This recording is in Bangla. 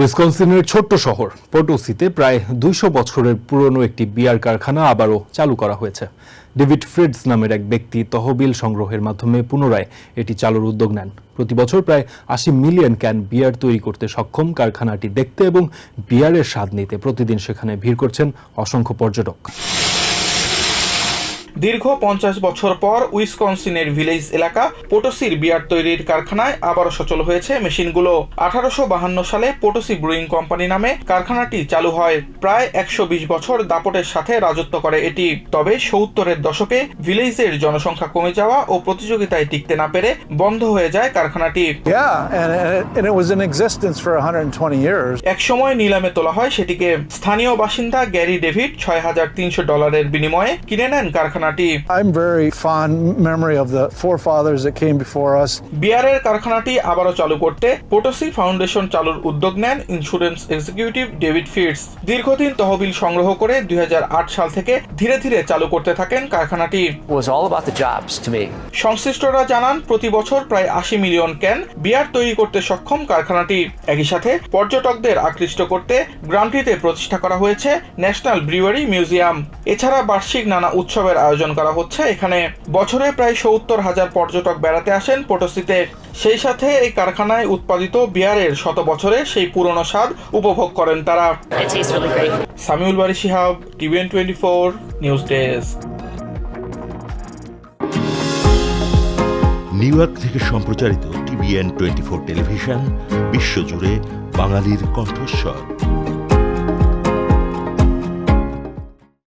উইসকনসিনের ছোট্ট শহর পোটোসিতে প্রায় দুইশো বছরের পুরনো একটি বিয়ার কারখানা আবারও চালু করা হয়েছে। ডেভিড ফ্রিডস নামের এক ব্যক্তি তহবিল সংগ্রহের মাধ্যমে পুনরায় এটি চালুর উদ্যোগ নেন। প্রতি বছর প্রায় আশি মিলিয়ন ক্যান বিয়ার তৈরি করতে সক্ষম কারখানাটি দেখতে এবং বিয়ারের স্বাদ নিতে প্রতিদিন সেখানে ভিড় করছেন অসংখ্য পর্যটক। দীর্ঘ পঞ্চাশ বছর পর উইসকনসিনের ভিলেজ এলাকা পোটোসির বিয়ার তৈরির কারখানায় আবারও সচল হয়েছে মেশিনগুলো। আঠারোশো বাহান্ন সালে পোটোসি ব্রুইং কোম্পানি নামে কারখানাটি চালু হয়। প্রায় একশো বিশ বছর দাপটের সাথে রাজত্ব করে এটি। তবে সত্তরের দশকে ভিলেজের জনসংখ্যা কমে যাওয়া ও প্রতিযোগিতায় টিকতে না পেরে বন্ধ হয়ে যায় কারখানাটি। Yeah, and, and, it, and it was in existence for 120 years. একসময় নিলামে তোলা হয় সেটিকে। স্থানীয় বাসিন্দা গ্যারি ডেভিড ছয় হাজার তিনশো ডলারের বিনিময়ে কিনে নেন কারখানাটি। I'm very fond memory of the forefathers that came before us. বিয়ারের কারখানাটি আবারও চালু করতে পোটোসি ফাউন্ডেশন চালুর উদ্যোগ নেন ইন্স্যুরেন্স এক্সিকিউটিভ ডেভিড ফিটস। দীর্ঘদিন তহবিল সংগ্রহ করে দুই হাজার আট সাল থেকে ধীরে ধীরে চালু করতে থাকেন কারখানাটি। Was all about the jobs to me. সংশ্লিষ্টরা জানান প্রতি বছর প্রায় আশি মিলিয়ন ক্যান বিয়ার তৈরি করতে সক্ষম কারখানাটি। একই সাথে পর্যটকদের আকৃষ্ট করতে গ্রামটিতে প্রতিষ্ঠা করা হয়েছে ন্যাশনাল ব্রিউয়ারি মিউজিয়াম। এছাড়া বার্ষিক নানা উৎসবের আয়োজন করা হচ্ছে। এখানে বছরে প্রায় সত্তর হাজার পর্যটক বেড়াতে আসেন। পটসিতে সেই সাথে এই কারখানায় উৎপাদিত বিয়ারের শত বছরের সেই পুরনো স্বাদ উপভোগ করেন তারা. Samiul Bari Shihab TVN twenty four news desk. New York থেকে সম্প্রচারিত টিভিএন টোয়েন্টি ফোর টেলিভিশন বিশ্বজুড়ে বাঙালির কণ্ঠস্বর।